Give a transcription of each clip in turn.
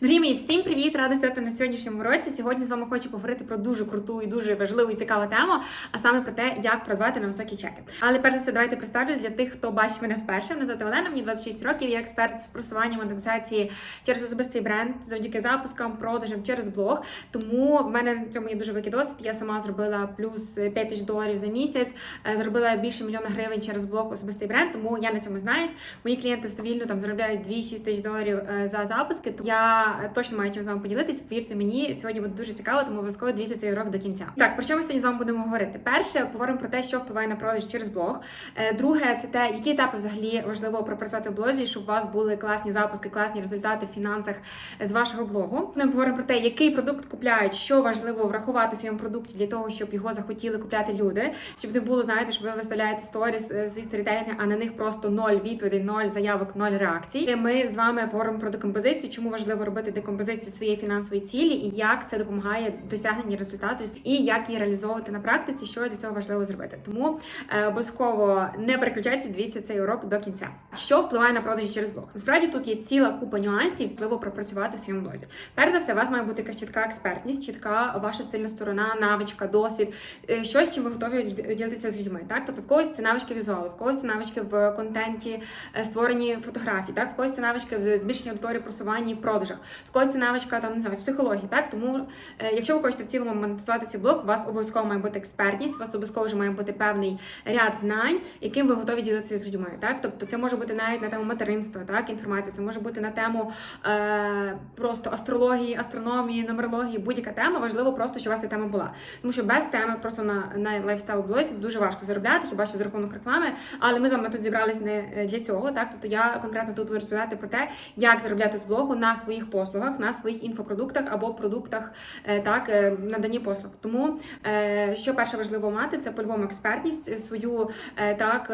Дорогі мої, всім привіт! Рада сидіти на сьогоднішньому році. Сьогодні з вами хочу поговорити про дуже круту і дуже важливу і цікаву тему, а саме про те, як продавати на високі чеки. Але перш за все, давайте представлюсь для тих, хто бачить мене вперше. Мене звати Олена, мені 26 років. Я експерт з просування монетизації через особистий бренд, завдяки запускам, продажам через блог. Тому в мене на цьому є дуже великий досвід. Я сама зробила плюс 5 тисяч доларів за місяць, е, зробила більше мільйона гривень через блог особистий бренд. Тому я на цьому знаюсь. Мої клієнти стабільно там заробляють 2-6 тисяч доларів е, за запуски. Тому я точно маю чим з вами поділитись. Повірте мені, сьогодні буде дуже цікаво, тому обов'язково дивіться цей урок до кінця. Так, про що ми сьогодні з вами будемо говорити? Перше, поговоримо про те, що впливає на продаж через блог. Е, Друге, це те, які етапи взагалі важливо пропрацювати в блозі, щоб у вас були класні запуски, класні результати в фінансах з вашого блогу. Ми поговоримо про те, який продукт купляють, що важливо врахувати в своєму продукті для того, щоб його захотіли купляти люди, щоб не було, знаєте, що ви виставляєте сторіс е, свої сторітелінги, а на них просто ноль відповідей, ноль заявок, ноль реакцій. Ми з вами поговоримо про декомпозицію, чому важливо робити декомпозицію своєї фінансової цілі і як це допомагає досягненні результату, і як її реалізовувати на практиці, що для цього важливо зробити. Тому е, обов'язково не переключайтеся, дивіться цей урок до кінця. Що впливає на продажі через блог? Насправді тут є ціла купа нюансів, важливо пропрацювати в своєму блозі. Перш за все, у вас має бути якась чітка експертність, чітка ваша сильна сторона, навичка, досвід, е, щось, чим ви готові ділитися з людьми. Так, тобто в когось це навички візуалу, в когось це навички в контенті, е, створенні фотографій, так, в когось це навички в збільшенні аудиторії, просуванні в продажах, в когось це навичка там не знаю, в психології. Так, тому е, якщо ви хочете в цілому монетизувати свій блог, у вас обов'язково має бути експертність, у вас обов'язково вже має бути певний ряд знань, яким ви готові ділитися з людьми. Так, тобто це може бути навіть на тему материнства, так, інформація, це може бути на тему е, просто астрології, астрономії, нумерології, будь-яка тема. Важливо просто, щоб у вас ця тема була. Тому що без теми просто на, на лайфстайл блозі дуже важко заробляти, хіба що за рахунок реклами. Але ми з вами тут зібрались не е, для цього. Так, тобто я конкретно тут буду розповідати про те, як заробляти з блогу на своїх послугах, на своїх інфопродуктах або продуктах е, так е, надані послуг. Тому е, що перше важливо мати, це по-любому експертність, свою так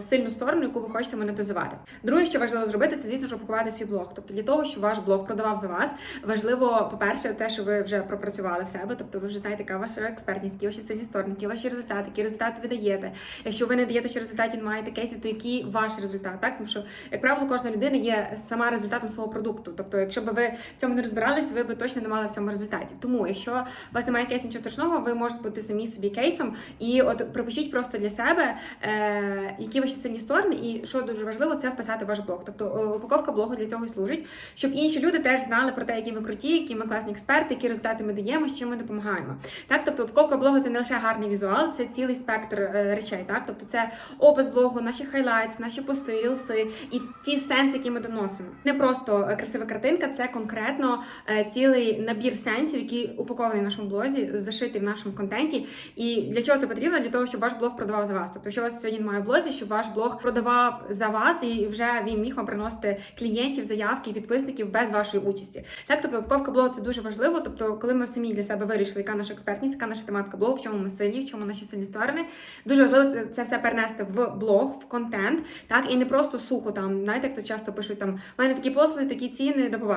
сильну сторону, яку ви хочете монетизувати. Друге, що важливо зробити, це звісно, що пакувати свій блог. Тобто для того, щоб ваш блог продавав за вас, важливо, по-перше, те, що ви вже пропрацювали в себе, тобто ви вже знаєте, яка ваша експертність, які ваші сильні сторони, які ваші результати, які результати ви даєте. Якщо ви не даєте ще результатів, не маєте кейсів, то який ваш результат, так? Тому що, як правило, кожна людина є сама результатом свого продукту. Тобто, якщо б ви в цьому не розбирались, ви б точно не мали в цьому результатів. Тому, якщо у вас немає кейсів нічого страшного, ви можете бути самі собі кейсом і от пропишіть просто для себе, е, які ваші сильні сторони, і що дуже важливо, це вписати в ваш блог. Тобто е, упаковка блогу для цього і служить, щоб інші люди теж знали про те, які ми круті, які ми класні експерти, які результати ми даємо, з чим ми допомагаємо. Так, тобто упаковка блогу це не лише гарний візуал, це цілий спектр е, речей. Так, тобто це опис блогу, наші хайлайтс, наші пости, рілси і ті сенси, які ми доносимо. Не просто е, красива картинка, це конкретно е, цілий набір сенсів, який упакований в нашому блозі, зашитий в нашому контенті. І для чого це потрібно? Для того, щоб ваш блог продавав за вас. Тобто, що у вас сьогодні немає в блозі, щоб ваш блог продавав за вас, і вже він міг вам приносити клієнтів, заявки, підписників без вашої участі. Так, тобто упаковка блогу це дуже важливо. Тобто, коли ми самі для себе вирішили, яка наша експертність, яка наша тематика блогу, в чому ми сильні, в чому наші сильні сторони, дуже важливо це, це все перенести в блог, в контент, так і не просто сухо там. Знаєте, як то часто пишуть там у мене такі послуги, такі ціни, до побачення.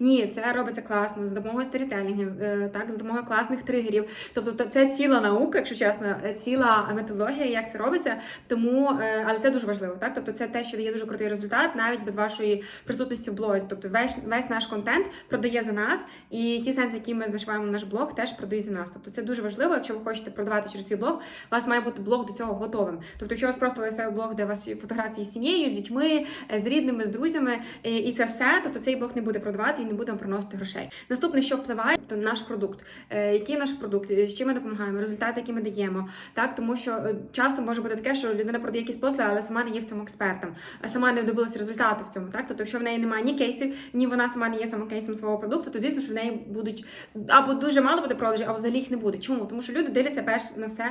Ні, це робиться класно за допомогою сторітелінгів, е, так за допомогою класних тригерів. Тобто, це ціла наука, якщо чесно, е, ціла методологія, як це робиться. Тому, е, але це дуже важливо, так тобто, це те, що дає дуже крутий результат, навіть без вашої присутності в блозі. Тобто, весь весь наш контент продає за нас, і ті сенси, які ми зашиваємо в наш блог, теж продають за нас. Тобто, це дуже важливо, якщо ви хочете продавати через свій блог, у вас має бути блог до цього готовим. Тобто, якщо у вас просто листає блог, де у вас фотографії з сім'єю, з дітьми, з рідними, з друзями, і це все, тобто цей блог не буде продавати і не буде вам приносити грошей. Наступне, що впливає, то наш продукт. Е, Який наш продукт, Е, з чим ми допомагаємо, результати, які ми даємо. Так, тому що е, часто може бути таке, що людина продає якісь послуги, але сама не є в цьому експертом, а сама не добилася результату в цьому. Так, тобто, якщо в неї немає ні кейсів, ні вона сама не є самим кейсом свого продукту, то звісно, що в неї будуть або дуже мало буде продажі, або взагалі їх не буде. Чому? Тому що люди дивляться перш на все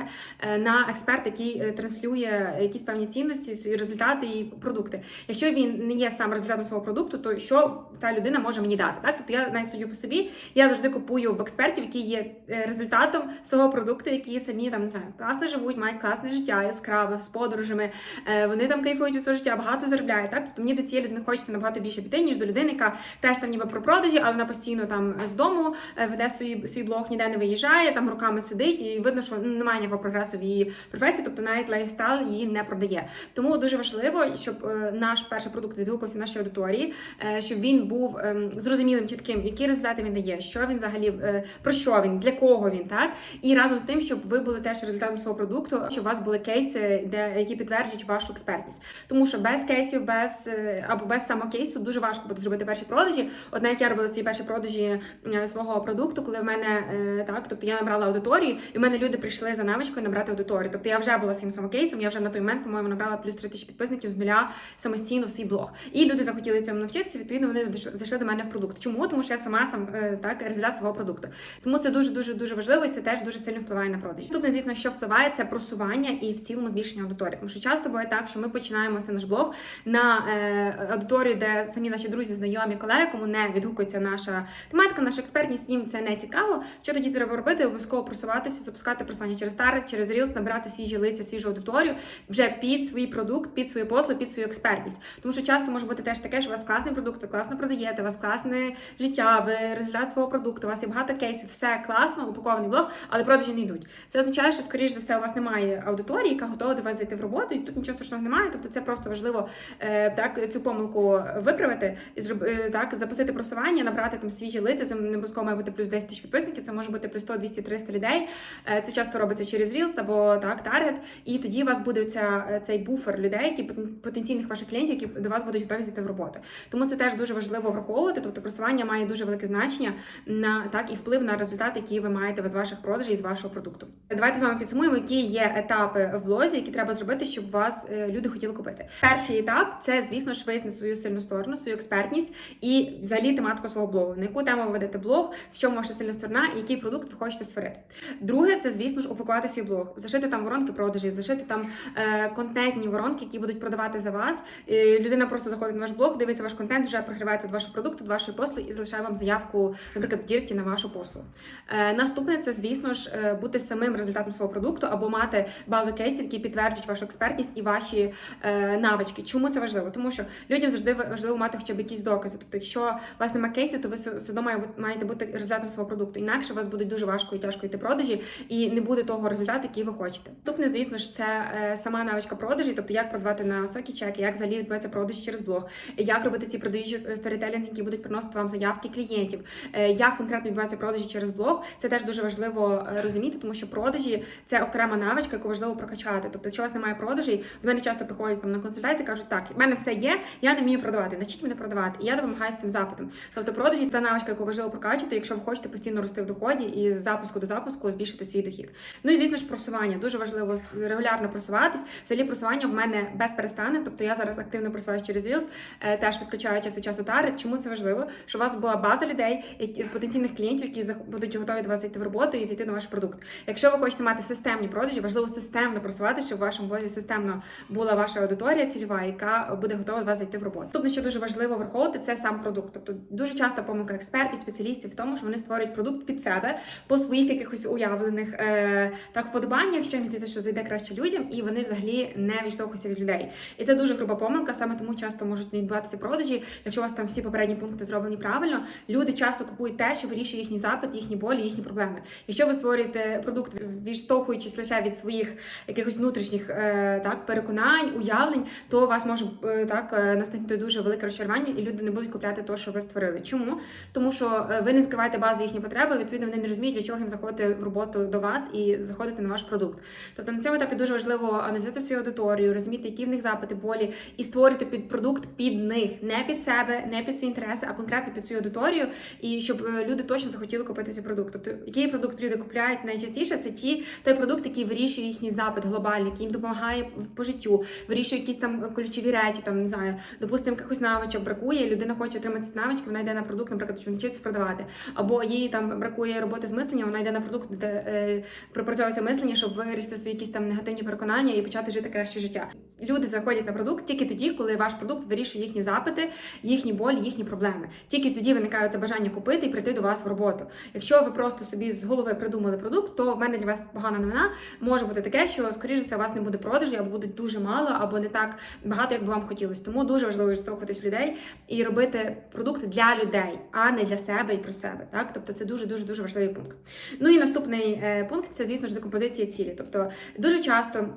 на експерт, який транслює якісь певні цінності, результати і продукти. Якщо він не є сам результатом свого продукту, то що та людина може мені дати? Так, тобто я навіть судю по собі, я завжди купую в експертів, які є е, результатом свого продукту, які самі там не знаю, класно живуть, мають класне життя, яскраве з подорожами. е, Вони там кайфують від свого життя, багато заробляють. Так, тобто мені до цієї людини хочеться набагато більше піти, ніж до людини, яка теж там ніби про продажі, але вона постійно там з дому е, веде свій, свій блог, ніде не виїжджає, там руками сидить, і видно, що немає ніякого прогресу в її професії, тобто навіть лайфстайл її не продає. Тому дуже важливо, щоб наш перший продукт відгукався нашій аудиторії, щоб він був був ем, зрозумілим, чітким, які результати він дає, що він взагалі е, про що він, для кого він, так і разом з тим, щоб ви були теж результатом свого продукту, щоб у вас були кейси, де які підтверджують вашу експертність. Тому що без кейсів, без е, або без самого кейсу дуже важко буде зробити перші продажі. От навіть я робила ці перші продажі е, свого продукту, коли в мене так, тобто я набрала аудиторію, і в мене люди прийшли за навичкою набрати аудиторію. Тобто я вже була своїм самокейсом, я вже на той момент, по-моєму, набрала плюс 3 тисячі підписників з нуля самостійно в свій блог. І люди захотіли цьому навчитися. Відповідно, вони зайшли до мене в продукт. Чому? Тому що я сама сам е, так результат свого продукту. Тому це дуже дуже дуже важливо, і це теж дуже сильно впливає на продажі. Наступне, звісно, що впливає, це просування і в цілому збільшення аудиторії. Тому що часто буває так, що ми починаємо вести наш блог на е, аудиторію, де самі наші друзі, знайомі, колеги, кому не відгукується наша тематика, наша експертність, їм це не цікаво. Що тоді треба робити? Обов'язково просуватися, запускати просування через таргет, через Reels, набирати свіжі лиця, свіжу аудиторію вже під свій продукт, під свою послугу, під свою експертність. Тому що часто може бути теж таке, що у вас класний продукт, ви класно продаєте, у вас класне життя, ви результат свого продукту, у вас є багато кейсів, все класно, упакований блог, але продажі не йдуть. Це означає, що скоріш за все у вас немає аудиторії, яка готова до вас зайти в роботу, і тут нічого страшного немає. Тобто це просто важливо е, так цю помилку виправити і е, так запустити просування, набрати там свіжі лиця. Це не обов'язково має бути плюс 10 тисяч підписників, це може бути плюс 100, 200, 300 людей. Е, це часто робиться через Reels або так таргет. І тоді у вас буде ця, цей буфер людей, які потенційних ваших клієнтів, які до вас будуть готові зайти в роботу. Тому це теж дуже важливо враховувати. Тобто просування має дуже велике значення на так і вплив на результат, який ви маєте з ваших продажів і з вашого продукту. Давайте з вами підсумуємо, які є етапи в блозі, які треба зробити, щоб вас е, люди хотіли купити. Перший етап це, звісно ж, вияснити свою сильну сторону, свою експертність і взагалі тематику свого блогу. На яку тему ви ведете блог, в чому ваша сильна сторона і який продукт ви хочете створити. Друге, це звісно ж упакувати свій блог, зашити там воронки продажі, зашити там е, контентні воронки, які будуть продавати за вас. Е, людина просто заходить на ваш блог, дивиться ваш контент, вже прогрівається від вашого продукту, від вашої послуги і залишає вам заявку, наприклад, в дірті на вашу послугу. Е, наступне це, звісно ж, е, бути самим результатом свого продукту або мати базу кейсів, які підтверджують вашу експертність і ваші е, навички. Чому це важливо? Тому що людям завжди важливо мати хоча б якісь докази. Тобто, якщо у вас немає кейсів, то ви все одно маєте бути результатом свого продукту. Інакше у вас буде дуже важко і тяжко йти продажі, і не буде того результату, який ви хочете. Наступне, звісно ж, це е, сама навичка продажі, тобто як продавати на високі чеки, як взагалі відбувається продажі через блог, як робити ці продажі е, сторітелінги, які будуть приносити вам заявки клієнтів, е, як конкретно відбуваються продажі через блог. Це теж дуже важливо е, розуміти, тому що продажі це окрема навичка, яку важливо прокачати. Тобто, якщо у вас немає продажей, до мене часто приходять там на консультації, кажуть, так, в мене все є, я не вмію продавати, навчіть мене продавати. І я допомагаю з цим запитом. Тобто, продажі це навичка, яку важливо прокачувати, якщо ви хочете постійно рости в доході і з запуску до запуску збільшити свій дохід. Ну і звісно ж, просування дуже важливо регулярно просуватись. Взагалі просування в мене без перестане. Тобто я зараз активно просуваюся через Reels, е, теж підключаю час від часу таргет. Чому це важливо? Щоб у вас була база людей, потенційних клієнтів, які будуть готові до вас зайти в роботу і зайти на ваш продукт. Якщо ви хочете мати системні продажі, важливо системно просувати, щоб в вашому блозі системно була ваша аудиторія цільова, яка буде готова до вас зайти в роботу. Тобто, що дуже важливо враховувати, це сам продукт. Тобто дуже часто помилка експертів, спеціалістів в тому, що вони створюють продукт під себе по своїх якихось уявлених е, так вподобаннях, що здається, що зайде краще людям, і вони взагалі не відштовхуються від людей. І це дуже груба помилка. Саме тому часто можуть не відбуватися продажі. Якщо у вас там всі попередні пункти зроблені правильно, люди часто купують те, що вирішує їхній запит, їхні болі, їхні проблеми. Якщо ви створюєте продукт, відштовхуючись лише від своїх якихось внутрішніх е, так переконань, уявлень, то у вас може е, так е, настати дуже велике розчарування, і люди не будуть купляти те, що ви створили. Чому? Тому що ви не закриваєте базу їхні потреби, відповідно, вони не розуміють, для чого їм заходити в роботу до вас і заходити на ваш продукт. Тобто на цьому етапі дуже важливо аналізувати свою аудиторію, розуміти, які в них запити, болі, і створити під продукт під них, не під себе, не під свої інтереси, а конкретно під свою аудиторію, і щоб е, люди точно захотіли купити цей продукт. Тобто, який продукт люди купляють найчастіше, це ті той продукт, який вирішує їхній запит глобальний, який їм допомагає по життю, вирішує якісь там ключові речі, там не знаю, допустимо, якихось навичок бракує, людина хоче отримати навички, вона йде на продукт, наприклад, що навчитися продавати, або їй там бракує роботи з мисленням, вона йде на продукт, де е, пропрацьовується мислення, щоб вирішити свої якісь там негативні переконання і почати жити краще життя. Люди заходять на продукт тільки тоді, коли ваш продукт вирішує їхні запити, їхні болі, їхні проблеми. Тільки тоді виникає це бажання купити і прийти до вас в роботу. Якщо ви просто собі з голови придумали продукт, то в мене для вас погана новина може бути таке, що скоріше все у вас не буде продажі, або буде дуже мало, або не так багато, як би вам хотілося. Тому дуже важливо штовхуватись людей і робити продукт для людей, а не для себе і про себе. Так, тобто це дуже дуже дуже важливий пункт. Ну і наступний е, пункт це, звісно ж, декомпозиція цілі. Тобто дуже часто.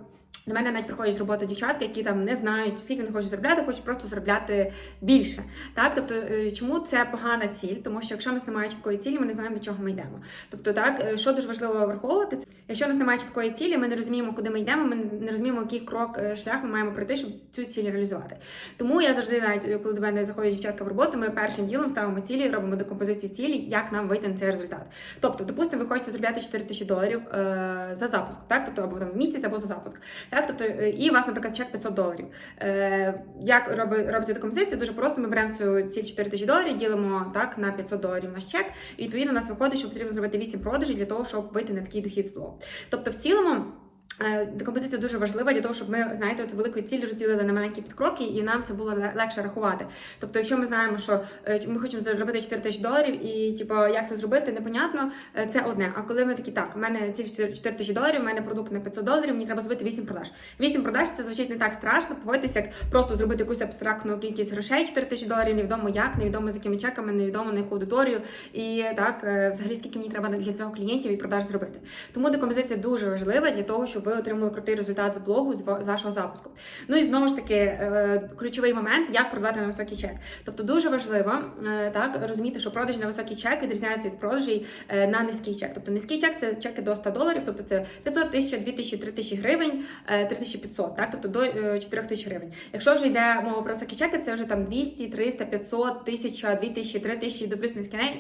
До мене навіть приходять з роботи дівчатки, які там не знають, скільки вони хочуть заробляти, хочуть просто заробляти більше. Так, тобто, е, чому це погана ціль? Тому що якщо в нас немає чіткої цілі, ми не знаємо, до чого ми йдемо. Тобто, так, е, що дуже важливо враховувати, якщо в нас немає чіткої цілі, ми не розуміємо, куди ми йдемо, ми не розуміємо, який крок е, шлях ми маємо пройти, щоб цю ціль реалізувати. Тому я завжди, навіть коли до мене заходять дівчатка в роботу, ми першим ділом ставимо цілі, робимо декомпозицію цілі, як нам вийти на цей результат. Тобто, допустимо, ви хочете заробляти 4 тисячі доларів е, за запуск, так, тобто або там в місяць, або за запуск. Так, тобто, е, і у вас, наприклад, чек 500 доларів. Е, як роби, робиться декомпозиція? Дуже просто. Ми беремо цю ці 4 тисячі доларів, ділимо так на 500 доларів наш чек, і відповідно у нас виходить, що потрібно зробити 8 продажів для того, щоб вийти на такий дохід з блоку. Тобто, в цілому. Декомпозиція дуже важлива для того, щоб ми знаєте, от велику ціль розділили на маленькі підкроки, і нам це було легше рахувати. Тобто, якщо ми знаємо, що е, ми хочемо заробити 4 тисячі доларів, і типу, як це зробити, непонятно, е, це одне. А коли ми такі, так, у мене ціль 4 тисячі доларів, у мене продукт на 500 доларів, мені треба зробити 8 продаж. 8 продаж це звучить не так страшно. Погодьтеся, як просто зробити якусь абстрактну кількість грошей, 4 тисячі доларів, невідомо як, невідомо з якими чеками, невідомо на яку аудиторію, і так, е, взагалі, скільки мені треба для цього клієнтів і продаж зробити. Тому декомпозиція дуже важлива для того, щоб ви отримали крутий результат з блогу з вашого запуску. Ну і знову ж таки, е, ключовий момент, як продавати на високий чек. Тобто дуже важливо е, так розуміти, що продажі на високий чек відрізняються від продажей е, на низький чек. Тобто низький чек це чеки до 100 доларів, тобто це 500 тисяч, 2000, 3000 гривень, е, 3500, так, тобто до е, 4000 гривень. Якщо вже йде мова про високі чеки, це вже там 200, 300, 500, 1000, 2000, 3000 до плюс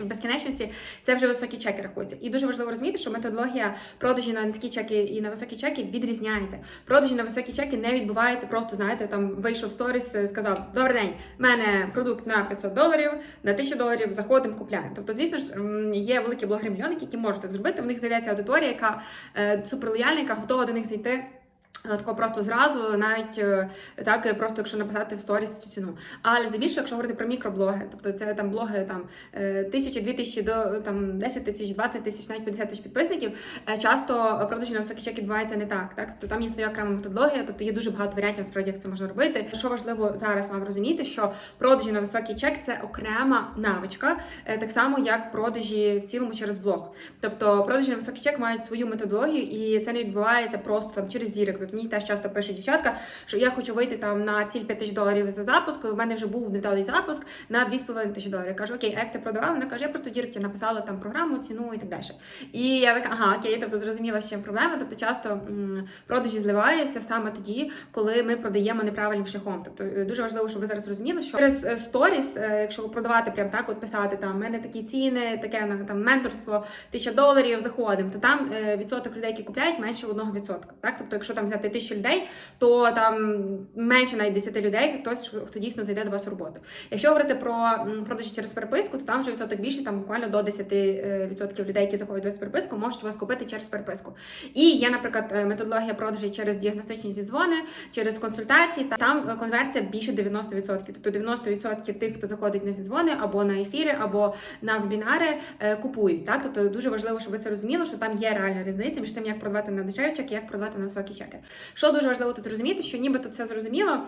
безкінечності. Це вже високі чеки рахуються. І дуже важливо розуміти, що методологія продажі на низькі чеки і на високі чеки відрізняється. Продажі на високі чеки не відбуваються просто, знаєте, там вийшов сторіс, е, сказав: Добрий день, в мене продукт на 500 доларів, на 1000 доларів, заходимо, купляємо. Тобто, звісно ж, є великі блогери-мільйонники, які можуть так зробити. В них знайдеться аудиторія, яка е, суперлояльна, яка готова до них зайти. Тако просто зразу, навіть е, так, е, просто якщо написати в сторіс цю ціну. Але здебільшого, якщо говорити про мікроблоги, тобто це там блоги там е, тисячі, дві тисячі до там 10 тисяч, 20 тисяч, навіть 50 тисяч підписників, часто продажі на високий чек відбуваються не так. Так, тобто там є своя окрема методологія, тобто є дуже багато варіантів, справді як це можна робити. Що важливо зараз вам розуміти, що продажі на високий чек це окрема навичка, так само як продажі в цілому через блог. Тобто продажі на високий чек мають свою методологію, і це не відбувається просто там через дірек. Мені теж часто пишуть дівчатка, що я хочу вийти там на ціль 5 тисяч доларів за запуск. У мене вже був невдалий запуск на 2,5 тисячі доларів. Я кажу, окей, а як ти продавала? Вона каже, я просто в діректі написала там програму, ціну і так далі. І я така, ага, окей, тобто зрозуміла, з чим проблема. Тобто часто м, продажі зливаються саме тоді, коли ми продаємо неправильним шляхом. Тобто е, дуже важливо, щоб ви зараз розуміли, що через е, сторіс, е, якщо продавати прям так, от писати там, в мене такі ціни, таке там менторство, тисяча доларів, заходимо, то там відсоток людей, які купляють, менше 1%. Так, тобто, якщо там взяти тисячу людей, то там менше навіть 10 людей, хтось хто дійсно зайде до вас в роботу. Якщо говорити про продажі через переписку, то там вже відсоток більший, там буквально до 10% людей, які заходять до вас в переписку, можуть вас купити через переписку. І є, наприклад, е, методологія продажі через діагностичні зідзвони, через консультації. Та там е, конверсія більше 90%. Тобто 90% тих, хто заходить на зідзвони або на ефіри, або на вебінари, е, купують. Так, тобто дуже важливо, щоб ви це розуміли, що там є реальна різниця між тим, як продавати на дешеві чеки, як продавати на високі чеки. Що дуже важливо тут розуміти, що нібито це зрозуміло.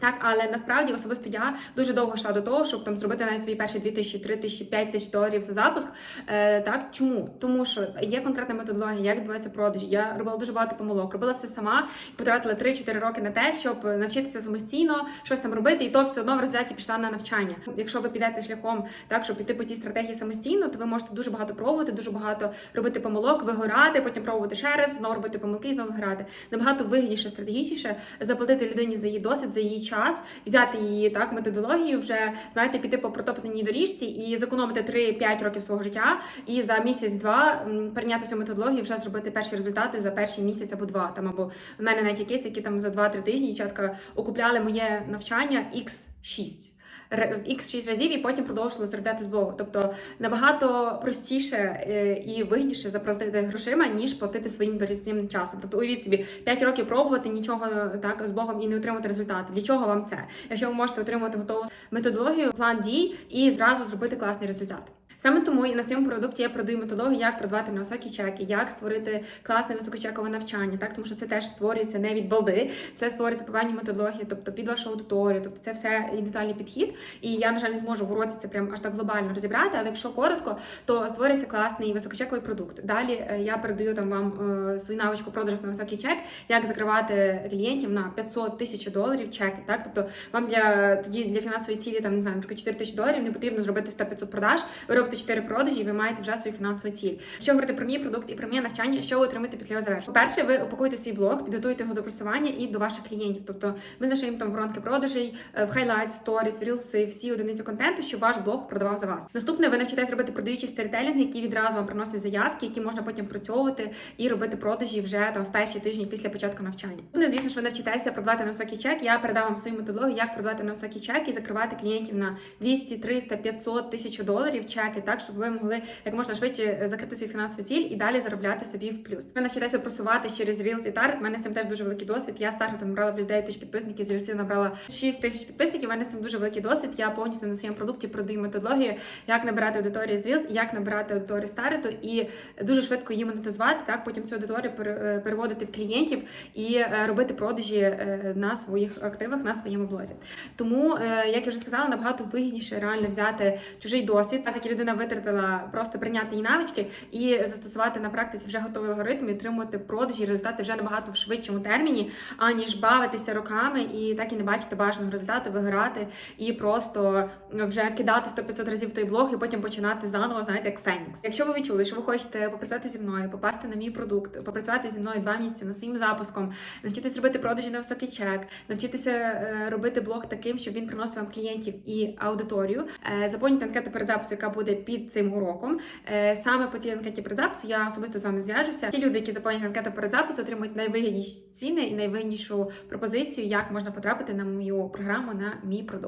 Так, але насправді особисто я дуже довго йшла до того, щоб там зробити навіть свої перші 2 тисячі, 3 тисячі, 5 тисяч доларів за запуск. Е, так, чому? Тому що є конкретна методологія, як відбувається продаж. Я робила дуже багато помилок, робила все сама, потратила 3-4 роки на те, щоб навчитися самостійно щось там робити, і то все одно в результаті пішла на навчання. Якщо ви підете шляхом так, щоб піти по тій стратегії самостійно, то ви можете дуже багато пробувати, дуже багато робити помилок, вигорати, потім пробувати ще раз, знову робити помилки і знову грати. Набагато вигідніше, стратегічніше заплатити людині за її досвід, за її час, взяти її так методологію, вже знаєте, піти по протопленій доріжці і зекономити 3-5 років свого життя, і за місяць-два прийняти цю методологію, вже зробити перші результати за перший місяць або два. Там або в мене навіть якісь, які там за 2-3 тижні чатка окупляли моє навчання x6 в x6 разів і потім продовжили заробляти з блогу. Тобто набагато простіше е, і вигідніше заплатити грошима, ніж платити своїм дорісним часом. Тобто уявіть собі 5 років пробувати нічого так з Богом і не отримати результат. Для чого вам це? Якщо ви можете отримати готову методологію, план дій і зразу зробити класний результат. Саме тому і на своєму продукті я продаю методологію, як продавати на високі чеки, як створити класне високочекове навчання, так тому що це теж створюється не від балди, це створюється по певній методології, тобто під вашу аудиторію, тобто це все індивідуальний підхід. І я, на жаль, не зможу в уроці це прям аж так глобально розібрати. Але якщо коротко, то створюється класний високочековий продукт. Далі е, я передаю там вам е, свою навичку в продажах на високий чек, як закривати клієнтів на 500 тисяч доларів чеки. Так, тобто вам для тоді для фінансової цілі там не знаю, наприклад, 4 тисячі доларів не потрібно зробити 100-500 продаж. Ви робите 4 продажі, ви маєте вже свою фінансову ціль. Якщо говорити про мій продукт і про моє навчання, що ви отримаєте після його завершення? По-перше, ви упакуєте свій блог, підготуєте його до просування і до ваших клієнтів. Тобто ми зашиємо там воронки продажей, е, в хайлайт, сторіс, рілси, всі одиниці контенту, щоб ваш блог продавав за вас. Наступне ви навчитесь робити продаючі сторітелінги, які відразу вам приносять заявки, які можна потім працьовувати і робити продажі вже там в перші тижні після початку навчання. Ну, звісно ж, ви навчитеся продавати на високий чек. Я передам вам свою методологію, як продавати на високий чек і закривати клієнтів на 200, 300, 500 тисяч доларів чеки, так щоб ви могли як можна швидше закрити свій фінансовий ціль і далі заробляти собі в плюс. Ви навчитеся просувати через Reels і Target. У мене з цим теж дуже великий досвід. Я з Target набрала плюс 9 тисяч підписників, з Reels набрала 6 тисяч підписників. У мене з цим дуже великий досвід. Я повністю на своєму продукті продаю методологію, як набирати аудиторію з Reels, як набирати аудиторію з Target і дуже швидко її монетизувати. Так потім цю аудиторію переводити в клієнтів і е, робити продажі е, на своїх активах на своєму блозі. Тому, е, як я вже сказала, набагато вигідніше реально взяти чужий досвід, за який людина витратила просто прийняти її навички і застосувати на практиці вже готовий алгоритм і отримувати продажі і результати вже набагато в швидшому терміні, аніж бавитися роками і так і не бачити бажаного результату, вигорати і просто вже кидати 100-500 разів в той блог і потім починати заново, знаєте, як Фенікс. Якщо ви відчули, що ви хочете попрацювати зі мною, попасти на мій продукт, попрацювати зі мною два місяці над своїм запуском, навчитися робити продажі на високий чек, навчитися е, робити блог таким, щоб він приносив вам клієнтів і аудиторію. Е, заповнюйте анкету перед запису, яка буде під цим уроком. Е, саме по цій анкеті перед запису я особисто з вами зв'яжуся. Ті люди, які заповнять анкету перед запису, отримують найвигідніші ціни і найвигіднішу пропозицію, як можна потрапити на мою програму на мій продукт.